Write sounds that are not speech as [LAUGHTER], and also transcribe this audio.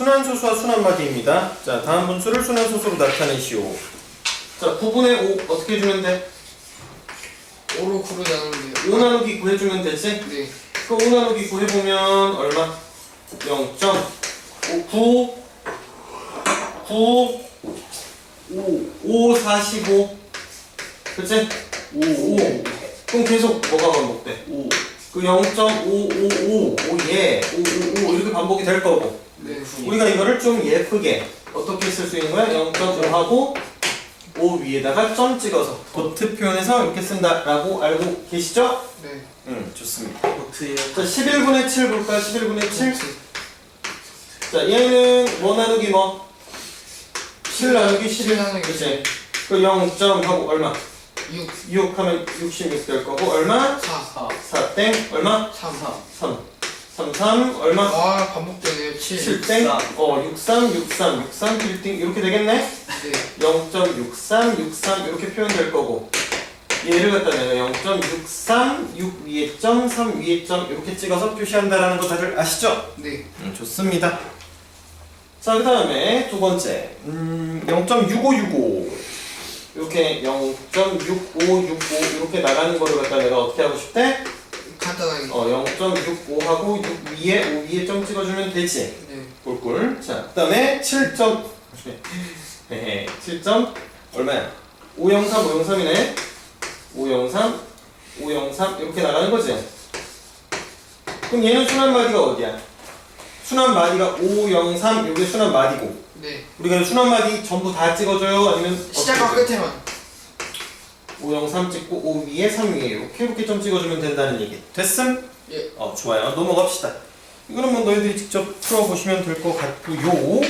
순환소수와 순환마디입니다. 자, 다음 분수를 순환소수로 나타내시오. 자, 9분의 5 어떻게 해주면 돼? 5로 구로 나누는데요. 5 나누기 9 해주면 되지? 네. 그5 나누기 9 해보면 얼마? 0.9 9 9 5 5 45 그치? 5 5 그럼 계속 뭐가 반복돼? 5그 0.555 오예 555 이렇게 반복이 될 거고 네. 우리가 이거를 좀 예쁘게 어떻게 쓸 수 있는 거야? 0.5하고 5 위에다가 점 찍어서 도트 표현해서 이렇게 쓴다라고 알고 계시죠? 네. 응 좋습니다 도트예요 자 11분의 7 볼까요? 11분의 7 자, 얘는 뭐 나누기 뭐? 7 나누기 11 나누기 그치? 그 0. 하고 얼마? 6, 6 하면 66 될 거고 얼마? 4, 4땡 얼마? 3. 3 3 3 얼마? 아, 반복되네요. 7. 7 땡? 어 63 63 63 빌딩 이렇게 되겠네? 네. 0.63 63 이렇게 표현될 거고 얘를 갖다 내가 0.63 6 위에 점 3 위에 점 이렇게 찍어서 표시한다라는 거 다들 아시죠? 네. 음, 좋습니다. 자, 그 다음에 두 번째, 음, 0.6565. 이렇게 0.6565 이렇게 나가는 거를 갖다 내가 어떻게 하고 싶대? 어, 0.65 하고 6 위에 5 위에 점 찍어주면 되지. 네. 꿀꿀. 자, 그 다음에 7점. [LAUGHS] 네, 7점. 얼마야? 503, 503이네. 503, 503 이렇게 나가는 거지. 그럼 얘는 순환 마디가 어디야? 순환 마디가 503 이게 순환 마디고 네. 우리가 순환 마디 전부 다 찍어줘요 아니면 시작과 어떻게 끝에만. 503 찍고 5 위에 3 위에 이렇게 이렇게 점 찍어주면 된다는 얘기. 됐음? 예. 어 좋아요. 넘어갑시다. 이거는 뭐 너희들이 직접 풀어보시면 될 것 같고요